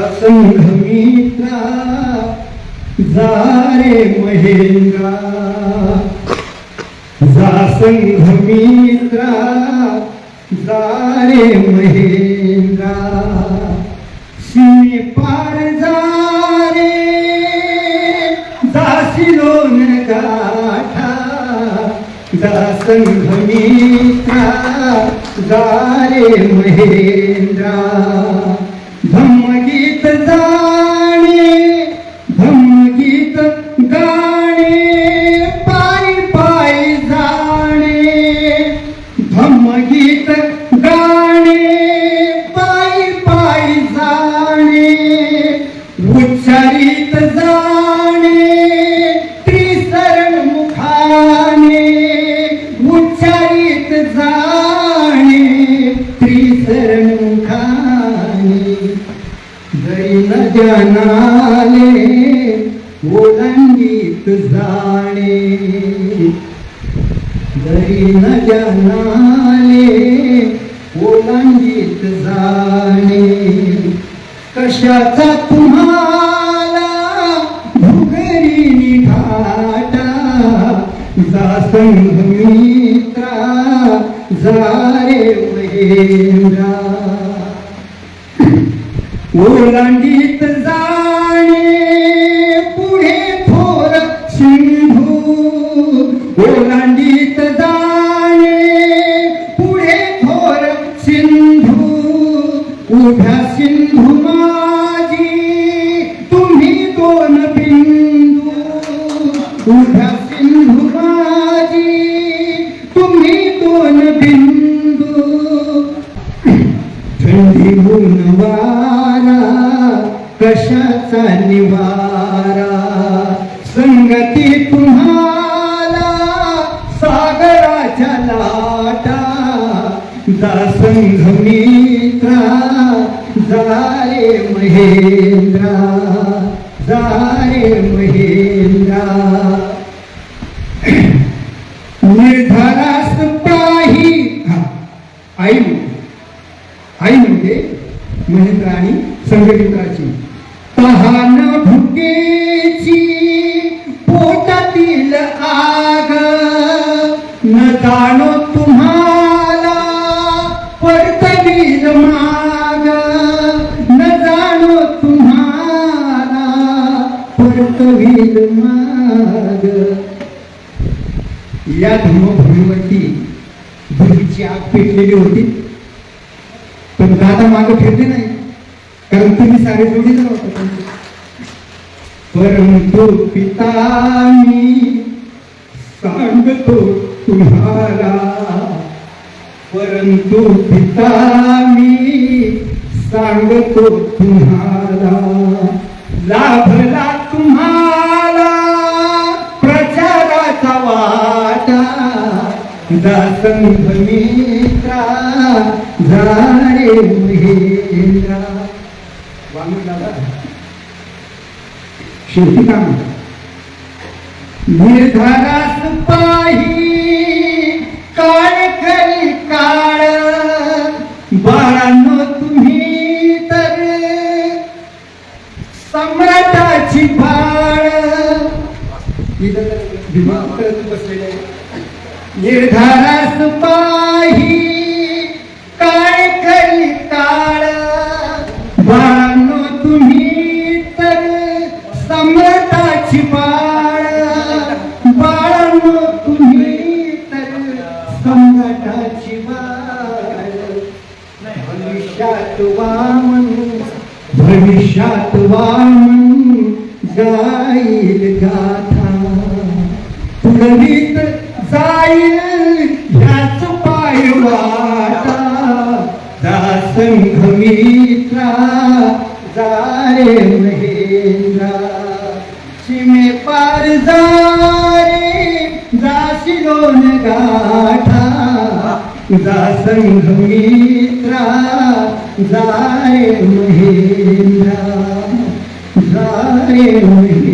संघमित्रा जारे महेंद्रा. जा संघमित्रा जारे महेंद्रा. सीमे पार जारे जासिलोन गाठा जा संघमित्रा जारे महेंद्रा. उच्चारित जाणे त्रिसरण मुखाने उच्चारित जाणे त्रिसरण मुखाने जरी न जनाले ओलांडीत जाणे जरी न जनाले ओलांडीत जाणे कशाचा तू जा रे महेंद्रा ओलांडीत जाणे पुढे थोर सिंधू. ओलांडीत जाणे पुढे थोर सिंधू. उभ्या सिंधू माझी तुम्ही दोन बिंदू. उभ्या कशाचा निवारा. संगती तुम्हाला सागराच्या लाटा. जा संघ मित्रा जा रे महेंद्रा. जारे महेंद्रा. महेंद्र आणि संगमित्राची तहान भुकेची पोटातील आग. न जाणो तुम्हाला परतवील माग. न जाणो तुम्हाला परतवील माग. या धर्मभूमीवरती भूमीची आग पेटलेली होती. पण दादा मागे फिरले नाही. कारण तुम्ही सारे जोडीदार होता परंतु पिता मी सांगतो तुम्हाला परंतु पिता मी सांगतो तुम्हाला लाभला तुम्हाला प्रचाराचा वाटा दासंघमित्रा मित्रा महेंद्रा दादा शेवटी काम निर्धारास पाही काळ खरी काळ बाळांनो तुम्ही तर सम्राटाची फाळ बसलेले निर्धारास पाही काळ काळ. बाळांनो तुम्ही तर सम्राटाची बाळ बाळांनो तुम्ही तर सम्राटाची बाळ भविष्यात वामन भविष्यात वामन जाईल गाथा. पुढवीत जाईल दासंघमित्रा जारे महेंद्रा. सीमे पार जारे जासिलोन गाठा. दासंघमित्रा जारे महेंद्रा. जारे महेंद्रा.